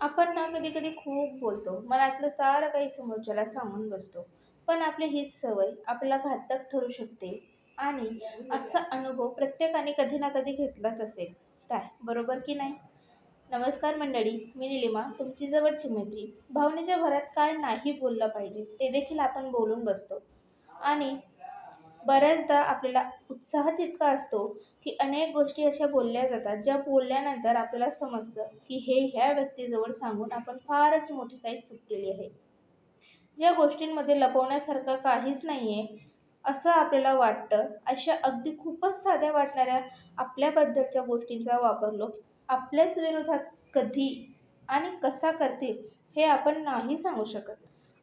आपण ना कधी कधी खूप बोलतो. मनातलं सारं काही समोरच्याला सांगून बसतो. पण आपली हीच सवय आपल्याला घातक ठरू शकते. आणि असा अनुभव प्रत्येकाने कधी ना कधी घेतलाच असेल. काय? बरोबर की नाही? नमस्कार मंडळी मी निलिमा तुमची जवळची मैत्री. भावनेच्या भरात काय नाही बोललं पाहिजे ते देखील आपण बोलून बसतो. आणि बऱ्याचदा आपल्याला उत्साह जितका असतो की अनेक गोष्टी अशा बोलल्या जातात ज्या बोलल्यानंतर आपल्याला समजतं की हे ह्या व्यक्तीजवळ सांगून आपण फारच मोठी काही चूक केली आहे. ज्या गोष्टींमध्ये लपवण्यासारखं काहीच नाही आहे असं आपल्याला वाटतं अशा अगदी खूपच साध्या वाटणाऱ्या आपल्याबद्दलच्या गोष्टींचा वापर लोक आपल्याच विरोधात कधी आणि कसा करतील हे आपण नाही सांगू शकत.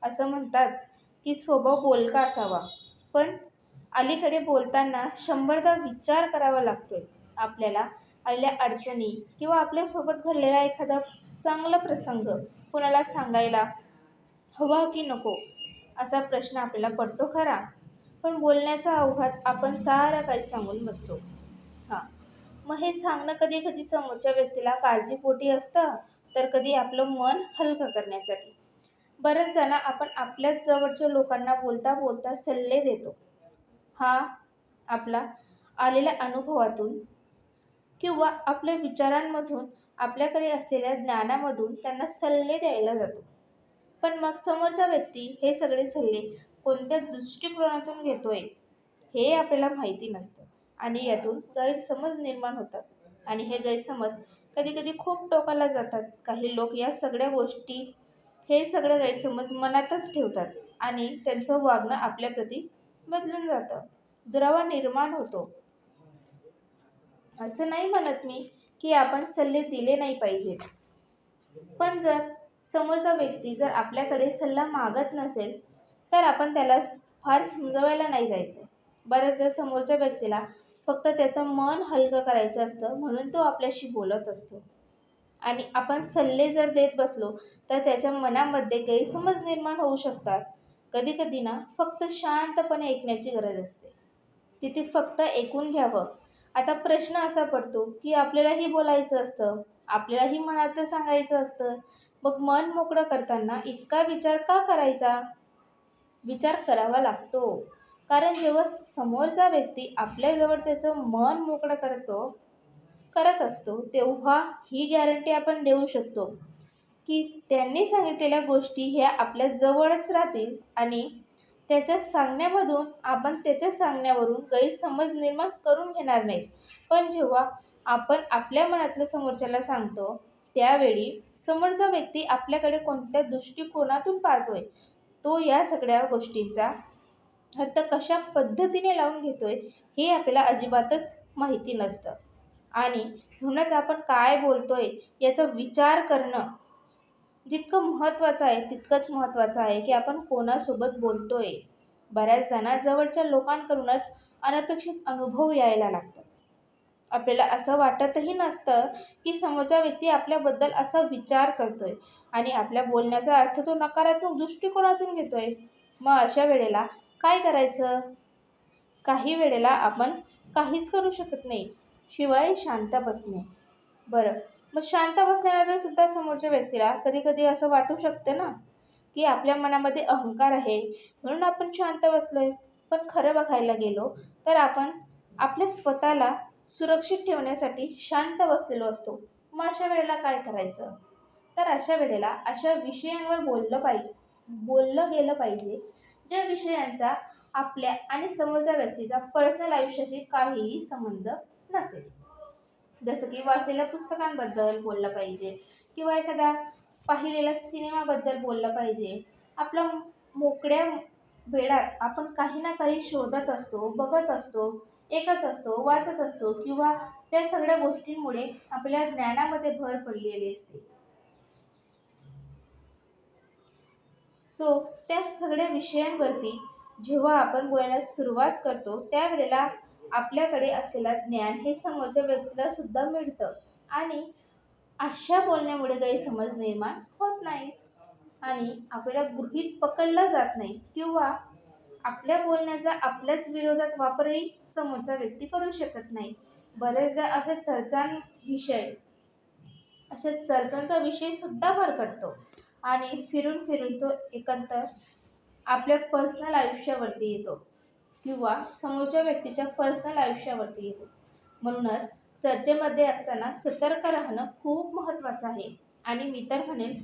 असं म्हणतात की स्वभाव बोलका असावा पण अलीकडे बोलताना शंभरदा विचार करावा लागतोय. आपल्याला आलेल्या अडचणी किंवा आपल्यासोबत घडलेला एखादा चांगला प्रसंग कोणाला सांगायला हवा की नको असा प्रश्न आपल्याला पडतो खरा. पण बोलण्याचा अवघात आपण सारा काही सांगून बसतो. हां. मग हे सांगणं कधी कधी समोरच्या व्यक्तीला काळजीपोटी असतं तर कधी आपलं मन हलकं करण्यासाठी. बऱ्याच जणा आपण आपल्याच जवळच्या लोकांना बोलता बोलता सल्ले देतो. हा आपला आलेल्या अनुभवातून किंवा आपल्या विचारांमधून आपल्याकडे असलेल्या ज्ञानामधून त्यांना सल्ले द्यायला जातो. पण मग समोरचा व्यक्ती हे सगळे सल्ले कोणत्या दृष्टिकोनातून घेतोय हे आपल्याला माहिती नसतं आणि यातून गैरसमज निर्माण होतात. आणि हे गैरसमज कधी कधी खूप टोकाला जातात. काही लोक या सगळ्या गोष्टी हे सगळे गैरसमज मनातच ठेवतात आणि त्यांचं वागणं आपल्याप्रती बदलून जातं. दुरावा निर्माण होतो. असं नाही म्हणत मी की आपण सल्ले दिले नाही पाहिजेत. पण जर समोरचा व्यक्ती जर आपल्याकडे सल्ला मागत नसेल तर आपण त्याला फार समजवायला नाही जायचं. बऱ्याचदा समोरच्या व्यक्तीला फक्त त्याचं मन हलकं करायचं असतं म्हणून तो आपल्याशी बोलत असतो. आणि आपण सल्ले जर देत बसलो तर त्याच्या मनामध्ये गैरसमज निर्माण होऊ शकतात. कधी कधी ना फक्त शांतपणे ऐकण्याची गरज असते. तिथे फक्त ऐकून घ्यावं. आता प्रश्न असा पडतो की आपल्यालाही बोलायचं असतं आपल्यालाही मनातलं सांगायचं असतं. मग मन मोकळं करताना इतका विचार का करायचा? विचार करावा लागतो. कारण जेव्हा समोरचा व्यक्ती आपल्याजवळ त्याचं मन मोकळं करतो करत असतो तेव्हा ही गॅरंटी आपण देऊ शकतो. की त्यांनी सांगितलेल्या गोष्टी ह्या आपल्या जवळच राहतील आणि त्याच्या सांगण्यामधून आपण त्याच्या सांगण्यावरून गैरसमज निर्माण करून घेणार नाही. पण जेव्हा आपण आपल्या मनातलं समोरच्याला सांगतो त्यावेळी समोरचा व्यक्ती आपल्याकडे कोणत्या दृष्टिकोनातून पाहतोय? तो या सगळ्या गोष्टींचा अर्थ कशा पद्धतीने लावून घेतोय हे आपल्याला अजिबातच माहिती नसतं. आणि म्हणूनच आपण काय बोलतोय याचा विचार करणं जितकं महत्त्वाचं आहे तितकंच महत्त्वाचं आहे की आपण कोणासोबत बोलतोय. बऱ्याच जणांजवळच्या लोकांकडूनच अनपेक्षित अनुभव यायला लागतात. आपल्याला असं वाटतही नसतं की समोरचा व्यक्ती आपल्याबद्दल असा विचार करतोय आणि आपल्या बोलण्याचा अर्थ तो नकारात्मक दृष्टिकोनातून घेतोय. मग अशा वेळेला काय करायचं? काही वेळेला आपण काहीच करू शकत नाही. शिवाय शांत बसणे. बरं मग शांत बसल्यानंतर सुद्धा समोरच्या व्यक्तीला कधी कधी असं वाटू शकतं ना की आपल्या मनामध्ये अहंकार आहे म्हणून आपण शांत बसलोय. पण खरं बघायला गेलो तर आपण आपल्या स्वतःला सुरक्षित ठेवण्यासाठी शांत बसलेलो असतो. मग अशा वेळेला काय करायचं? तर अशा वेळेला अशा विषयांवर बोललं पाहिजे बोललं गेलं पाहिजे. ज्या विषयांचा आपल्या आणि समोरच्या व्यक्तीचा पर्सनल आयुष्याशी काहीही संबंध नसेल. जसं की वाचलेल्या पुस्तकांबद्दल बोललं पाहिजे किंवा एखाद्या पाहिलेल्या सिनेमाबद्दल बोललं पाहिजे. आपल्या मोकळ्या वेळात आपण काही ना काही शोधत असतो बघत असतो ऐकत असतो वाचत असतो किंवा त्या सगळ्या गोष्टींमुळे आपल्या ज्ञानामध्ये भर पडलेली असते. सो त्या सगळ्या विषयांवरती जेव्हा आपण बोलण्यास सुरुवात करतो त्यावेळेला आपल्याकडे असलेला ज्ञान हे समोरच्या व्यक्तीला सुद्धा मिळतं. आणि अशा बोलण्यामुळे गैरसमज निर्माण होत नाही आणि आपल्याला गृहीत पकडला जात नाही किंवा आपल्या बोलण्याचा आपल्याच विरोधात वापरही समोरचा व्यक्ती करू शकत नाही. बरेचदा असे चर्चां विषय अशा चर्चांचा विषयसुद्धा भरकटतो. आणि फिरून फिरून तो एकंदर आपल्या पर्सनल आयुष्यावरती येतो. किंवा समोरच्या व्यक्तीच्या पर्सनल आयुष्यावरती येतो. म्हणूनच चर्चेमध्ये असताना सतर्क राहणं खूप महत्त्वाचं आहे. आणि मी तर म्हणेन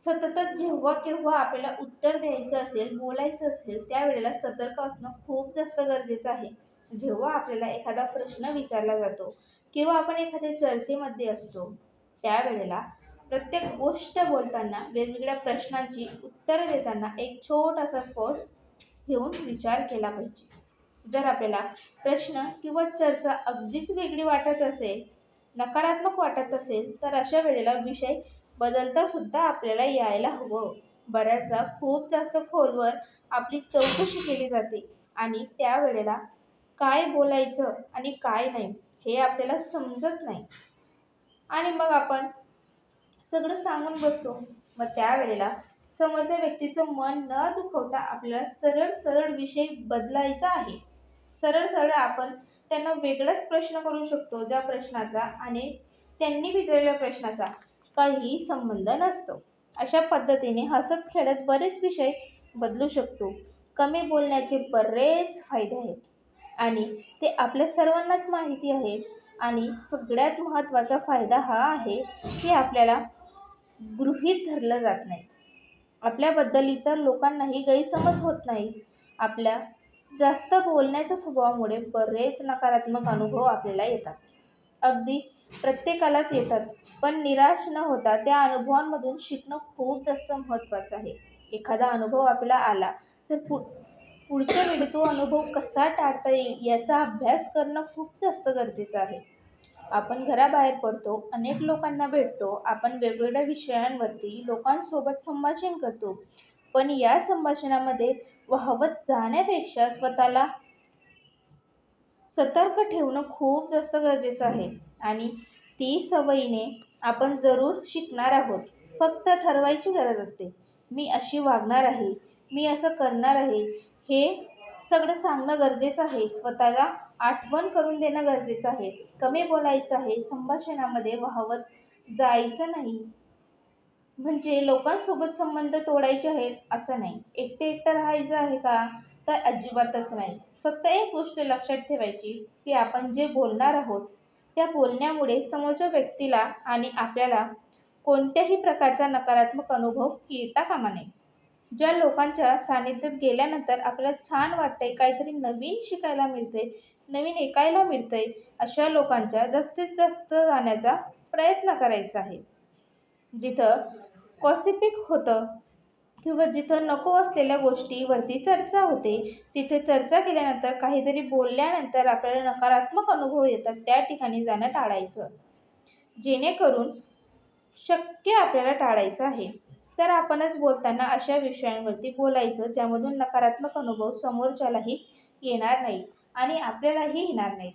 सततच जेव्हा केव्हा आपल्याला उत्तर द्यायचं असेल बोलायचं असेल त्यावेळेला सतर्क असणं खूप जास्त गरजेचं आहे. जेव्हा आपल्याला एखादा प्रश्न विचारला जातो किंवा आपण एखाद्या चर्चेमध्ये असतो त्यावेळेला प्रत्येक गोष्ट बोलताना वेगवेगळ्या प्रश्नांची उत्तरं देताना एक छोटासा स्पॉस घेऊन विचार केला पाहिजे. जर आपल्याला प्रश्न किंवा चर्चा अगदीच वेगळी वाटत असेल नकारात्मक वाटत असेल तर अशा वेळेला विषय बदलता सुद्धा आपल्याला यायला हवं. बऱ्याचदा खूप जास्त खोलवर आपली चौकशी केली जाते आणि त्यावेळेला काय बोलायचं आणि काय नाही हे आपल्याला समजत नाही. आणि मग आपण सगळं सांगून बसतो. मग त्यावेळेला समोरच्या व्यक्तीचं मन न दुखवता आपल्याला सरळ सरळ विषय बदलायचा आहे. सरळ सरळ आपण त्यांना वेगळाच प्रश्न करू शकतो त्या प्रश्नाचा आणि त्यांनी विचारलेल्या प्रश्नाचा काही संबंध नसतो. अशा पद्धतीने हसत खेळत बरेच विषय बदलू शकतो. कमी बोलण्याचे बरेच फायदे आहेत. आणि ते आपल्या सर्वांनाच माहिती आहेत आणि सगळ्यात महत्त्वाचा फायदा हा आहे की आपल्याला गृहीत धरलं जात नाही. आपल्याबद्दल इतर लोकांनाही गैरसमज होत नाही. आपल्या जास्त बोलण्याच्या स्वभावामुळे बरेच नकारात्मक अनुभव आपल्याला येतात. अगदी प्रत्येकालाच येतात पण निराश न होता त्या अनुभवांमधून शिकणं खूप जास्त महत्त्वाचं आहे. एखादा अनुभव आपला आला तर पु पुढच्या वेळी तो अनुभव कसा टाळता येईल याचा अभ्यास करणं खूप जास्त गरजेचं आहे. आपण घराबाहेर पडतो अनेक लोकांना भेटतो आपण वेगवेगळ्या विषयांवरती लोकांसोबत संभाषण करतो. पण या संभाषणामध्ये वाहवत जाण्यापेक्षा स्वतःला सतर्क ठेवणं खूप जास्त गरजेचं आहे. आणि ती सवयीने आपण जरूर शिकणार आहोत. फक्त ठरवायची गरज असते. मी अशी वागणार आहे मी असं करणार आहे हे सगळं सांगणं गरजेचं आहे. स्वतःला आठवण करून देणं गरजेचं आहे. कमी बोलायचं आहे. संभाषणामध्ये वाहवत जायचं नाही. म्हणजे लोकांसोबत संबंध तोडायचे आहेत असं नाही. एकटे एकटं राहायचं आहे का? तर अजिबातच नाही. फक्त एक गोष्ट लक्षात ठेवायची की आपण जे बोलणार आहोत त्या बोलण्यामुळे समोरच्या व्यक्तीला आणि आपल्याला कोणत्याही प्रकारचा नकारात्मक अनुभव येता कामा नये. ज्या लोकांच्या सानिध्यात गेल्यानंतर आपल्याला छान वाटतंय काहीतरी नवीन शिकायला मिळतंय नवीन ऐकायला मिळतंय अशा लोकांच्या जास्तीत जास्त जाण्याचा प्रयत्न करायचा आहे. जिथं कॉसिपिक होतं किंवा जिथं नको असलेल्या गोष्टीवरती चर्चा होते तिथे चर्चा केल्यानंतर काहीतरी बोलल्यानंतर आपल्याला नकारात्मक अनुभव येतात त्या ठिकाणी जाणं टाळायचं. जेणेकरून शक्य आपल्याला टाळायचं आहे. तर आपणच बोलताना अशा विषयांवरती बोलायचं ज्यामधून नकारात्मक अनुभव समोरच्यालाही येणार नाही आणि आपल्यालाही येणार नाही.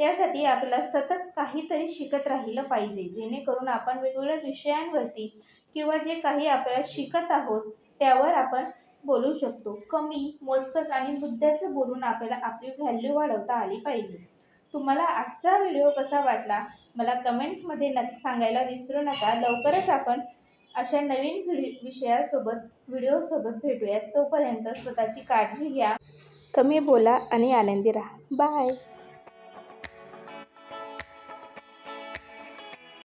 त्यासाठी आपल्याला सतत काहीतरी शिकत राहिलं पाहिजे जेणेकरून आपण वेगवेगळ्या विषयांवरती किंवा जे काही आपल्याला शिकत आहोत त्यावर आपण बोलू शकतो. कमी मोजकस आणि मुद्द्याचं बोलून आपल्याला आपली व्हॅल्यू वाढवता आली पाहिजे. तुम्हाला आजचा व्हिडिओ कसा वाटला मला कमेंट्समध्ये न सांगायला विसरू नका. लवकरच आपण अशा नवीन विषयासोबत व्हिडिओसोबत भेटूयात. तोपर्यंत स्वतःची काळजी घ्या. कमी बोला आणि आनंदी राहा. बाय